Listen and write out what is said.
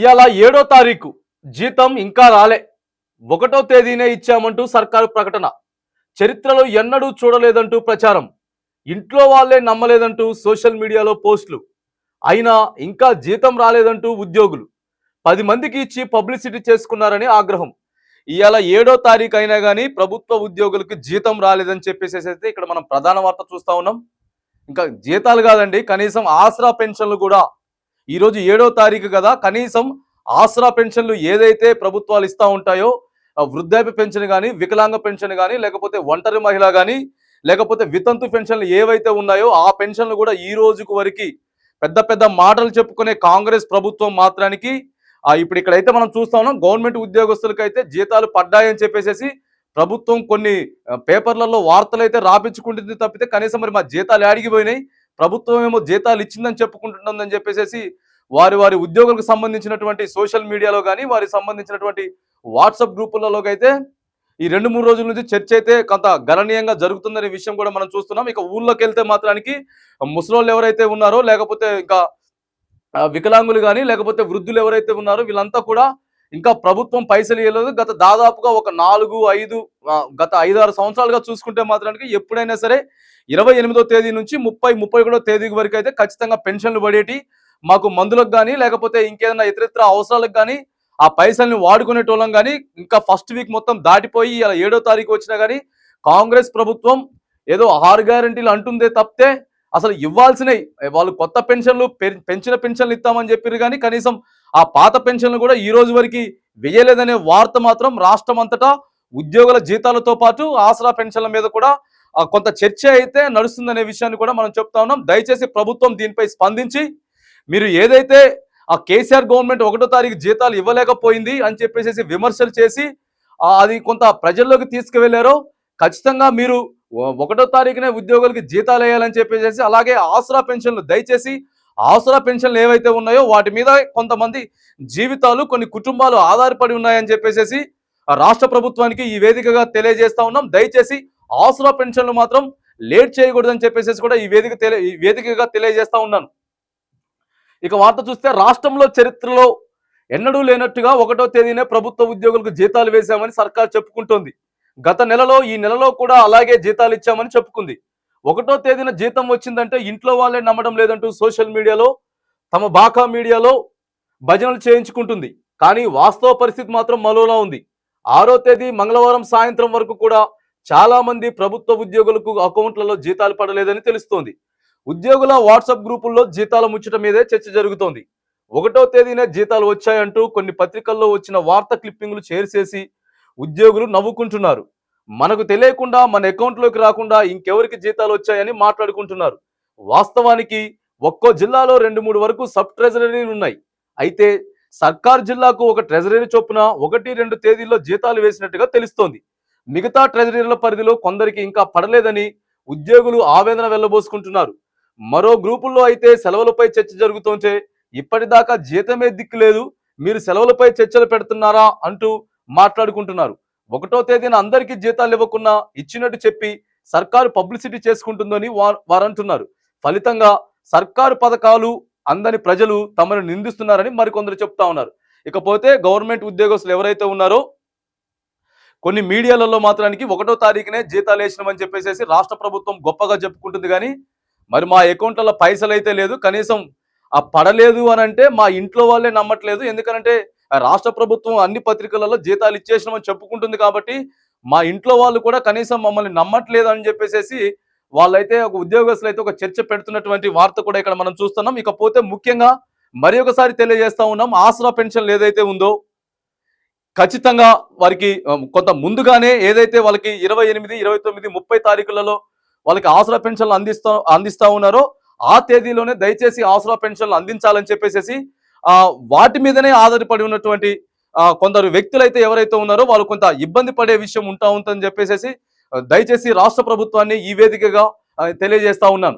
ఇవాళ ఏడో తారీఖు. జీతం ఇంకా రాలే. ఒకటో తేదీనే ఇచ్చామంటూ సర్కారు ప్రకటన. చరిత్రలో ఎన్నడూ చూడలేదంటూ ప్రచారం. ఇంట్లో వాళ్ళే నమ్మలేదంటూ సోషల్ మీడియాలో పోస్టులు. అయినా ఇంకా జీతం రాలేదంటూ ఉద్యోగులు. పది మందికి ఇచ్చి పబ్లిసిటీ చేసుకున్నారని ఆగ్రహం. ఇవాళ ఏడో తారీఖు అయినా కానీ ప్రభుత్వ ఉద్యోగులకు జీతం రాలేదని చెప్పేసి అయితే ఇక్కడ మనం ప్రధాన వార్త చూస్తా ఉన్నాం. ఇంకా జీతాలు కాదండి కనీసం ఆసరా పెన్షన్లు కూడా ఈరోజు ఏడో తారీఖు కదా కనీసం ఆసరా పెన్షన్లు ఏదైతే ప్రభుత్వాలు ఇస్తూ ఉంటాయో వృద్ధాప్య పెన్షన్ కానీ వికలాంగ పెన్షన్ కానీ లేకపోతే ఒంటరి మహిళ కానీ లేకపోతే వితంతు పెన్షన్లు ఏవైతే ఉన్నాయో ఆ పెన్షన్లు కూడా ఈ రోజుకు వరకు పెద్ద పెద్ద మాటలు చెప్పుకునే కాంగ్రెస్ ప్రభుత్వం మాత్రానికి ఇప్పుడు ఇక్కడైతే మనం చూస్తా ఉన్నాం గవర్నమెంట్ ఉద్యోగస్తులకైతే అయితే జీతాలు పడ్డాయని చెప్పేసి ప్రభుత్వం కొన్ని పేపర్లలో వార్తలు అయితే రాపించుకుంటుంది తప్పితే కనీసం మరి మా జీతాలు ఆడిగిపోయినాయి ప్రభుత్వం ఏమో జీతాలు ఇచ్చిందని చెప్పుకుంటుందని చెప్పేసి వారి వారి ఉద్యోగులకు సంబంధించినటువంటి సోషల్ మీడియాలో కానీ వారికి సంబంధించినటువంటి వాట్సాప్ గ్రూపులలో అయితే ఈ రెండు మూడు రోజుల నుంచి చర్చ అయితే కొంత గణనీయంగా జరుగుతుందనే విషయం కూడా మనం చూస్తున్నాం. ఇక ఊళ్ళోకి వెళ్తే మాత్రానికి ముసలోళ్ళు ఎవరైతే ఉన్నారో లేకపోతే ఇంకా వికలాంగులు కానీ లేకపోతే వృద్ధులు ఎవరైతే ఉన్నారో వీళ్ళంతా కూడా ఇంకా ప్రభుత్వం పైసలు ఇవ్వలేదు గత దాదాపుగా ఒక నాలుగు ఐదు గత ఐదు ఆరు సంవత్సరాలుగా చూసుకుంటే మాత్రానికి ఎప్పుడైనా సరే ఇరవై ఎనిమిదో తేదీ నుంచి ముప్పై ముప్పై ఒకటో తేదీ వరకు అయితే ఖచ్చితంగా పెన్షన్లు పడేటి మాకు మందులకు కానీ లేకపోతే ఇంకేదైనా ఇతరితర అవసరాలకు కానీ ఆ పైసల్ని వాడుకునేటోళ్ళం కానీ ఇంకా ఫస్ట్ వీక్ మొత్తం దాటిపోయి ఇలా ఏడో తారీఖు వచ్చినా కానీ కాంగ్రెస్ ప్రభుత్వం ఏదో ఆరు గ్యారంటీలు అంటుందే తప్పితే అసలు ఇవ్వాల్సినవి వాళ్ళు కొత్త పెన్షన్లు పెంచిన పెన్షన్లు ఇస్తామని చెప్పారు కానీ కనీసం ఆ పాత పెన్షన్లు కూడా ఈ రోజు వరకు వేయలేదనే వార్త మాత్రం రాష్ట్రం అంతటా ఉద్యోగుల జీతాలతో పాటు ఆసరా పెన్షన్ల మీద కూడా కొంత చర్చ అయితే నడుస్తుందనే విషయాన్ని కూడా మనం చెప్తా ఉన్నాం. దయచేసి ప్రభుత్వం దీనిపై స్పందించి మీరు ఏదైతే ఆ కేసీఆర్ గవర్నమెంట్ ఒకటో తారీఖు జీతాలు ఇవ్వలేకపోయింది అని చెప్పేసి విమర్శలు చేసి అది కొంత ప్రజల్లోకి తీసుకువెళ్ళారో ఖచ్చితంగా మీరు ఒకటో తారీఖునే ఉద్యోగులకి జీతాలు వేయాలని చెప్పేసి అలాగే ఆసరా పెన్షన్లు దయచేసి ఆసరా పెన్షన్లు ఏవైతే ఉన్నాయో వాటి మీద కొంతమంది జీవితాలు కొన్ని కుటుంబాలు ఆధారపడి ఉన్నాయని చెప్పేసి రాష్ట్ర ప్రభుత్వానికి ఈ వేదికగా తెలియజేస్తా ఉన్నాం. దయచేసి ఆసుర పెన్షన్లు మాత్రం లేట్ చేయకూడదని చెప్పేసి కూడా ఈ వేదిక తెలియ ఈ వేదికగా తెలియజేస్తా ఉన్నాను. ఇక వార్త చూస్తే రాష్ట్రంలో చరిత్రలో ఎన్నడూ లేనట్టుగా ఒకటో తేదీనే ప్రభుత్వ ఉద్యోగులకు జీతాలు వేశామని సర్కార్ చెప్పుకుంటోంది. గత నెలలో ఈ నెలలో కూడా అలాగే జీతాలు ఇచ్చామని చెప్పుకుంది. ఒకటో తేదీన జీతం వచ్చిందంటే ఇంట్లో వాళ్ళే నమ్మడం లేదంటూ సోషల్ మీడియాలో తమ బాకా మీడియాలో భజనలు చేయించుకుంటుంది. కానీ వాస్తవ పరిస్థితి మాత్రం మరోలా ఉంది. ఆరో తేదీ మంగళవారం సాయంత్రం వరకు కూడా చాలా మంది ప్రభుత్వ ఉద్యోగులకు అకౌంట్లలో జీతాలు పడలేదని తెలుస్తోంది. ఉద్యోగుల వాట్సాప్ గ్రూపుల్లో జీతాల ముచ్చట మీదే చర్చ జరుగుతోంది. ఒకటో తేదీనే జీతాలు వచ్చాయంటూ కొన్ని పత్రికల్లో వచ్చిన వార్త క్లిప్పింగ్లు చేర్చేసి ఉద్యోగులు నవ్వుకుంటున్నారు. మనకు తెలియకుండా మన అకౌంట్లోకి రాకుండా ఇంకెవరికి జీతాలు వచ్చాయని మాట్లాడుకుంటున్నారు. వాస్తవానికి ఒక్కో జిల్లాలో రెండు మూడు వరకు సబ్ ట్రెజరీలు ఉన్నాయి. అయితే సర్కార్ జిల్లాకు ఒక ట్రెజరీ చొప్పున ఒకటి రెండు తేదీల్లో జీతాలు వేసినట్టుగా తెలుస్తోంది. మిగతా ట్రెజరీల పరిధిలో కొందరికి ఇంకా పడలేదని ఉద్యోగులు ఆవేదన వెళ్ళబోసుకుంటున్నారు. మరో గ్రూపుల్లో అయితే సెలవులపై చర్చ జరుగుతుంటే ఇప్పటిదాకా జీతమే దిక్కు లేదు మీరు సెలవులపై చర్చలు పెడుతున్నారా అంటూ మాట్లాడుకుంటున్నారు. ఒకటో తేదీన అందరికీ జీతాలు ఇవ్వకుండా ఇచ్చినట్టు చెప్పి సర్కారు పబ్లిసిటీ చేసుకుంటుందని వారంటున్నారు. ఫలితంగా సర్కారు పథకాలు అందని ప్రజలు తమను నిందిస్తున్నారని మరికొందరు చెప్తా ఉన్నారు. ఇకపోతే గవర్నమెంట్ ఉద్యోగస్తులు ఎవరైతే ఉన్నారో కొన్ని మీడియాలలో మాత్రానికి ఒకటో తారీఖునే జీతాలు వేసినామని చెప్పేసి రాష్ట్ర ప్రభుత్వం గొప్పగా చెప్పుకుంటుంది కానీ మరి మా అకౌంట్లలో పైసలు అయితే లేదు కనీసం ఆ పడలేదు అని అంటే మా ఇంట్లో వాళ్ళే నమ్మట్లేదు. ఎందుకంటే రాష్ట్ర ప్రభుత్వం అన్ని పత్రికలలో జీతాలు ఇచ్చేసినామని చెప్పుకుంటుంది కాబట్టి మా ఇంట్లో వాళ్ళు కూడా కనీసం మమ్మల్ని నమ్మట్లేదు అని చెప్పేసి వాళ్ళైతే ఒక ఉద్యోగస్తులు అయితే ఒక చర్చ పెడుతున్నటువంటి వార్త కూడా ఇక్కడ మనం చూస్తున్నాం. ఇకపోతే ముఖ్యంగా మరి ఒకసారి తెలియజేస్తా ఉన్నాం. ఆసరా పెన్షన్ ఏదైతే ఉందో ఖచ్చితంగా వారికి కొంత ముందుగానే ఏదైతే వాళ్ళకి ఇరవై ఎనిమిది ఇరవై తొమ్మిది ముప్పై తారీఖులలో వాళ్ళకి ఆసరా పెన్షన్లు అందిస్తా అందిస్తా ఉన్నారో ఆ తేదీలోనే దయచేసి ఆసరా పెన్షన్లు అందించాలని చెప్పేసి వాటి మీదనే ఆధారపడి ఉన్నటువంటి ఆ, కొందరు వ్యక్తులు అయితే ఎవరైతే ఉన్నారో వాళ్ళు కొంత ఇబ్బంది పడే విషయం ఉంటా ఉంటుందని చెప్పేసి దయచేసి రాష్ట్ర ప్రభుత్వాన్ని ఈ వేదికగా తెలియజేస్తా ఉన్నాను.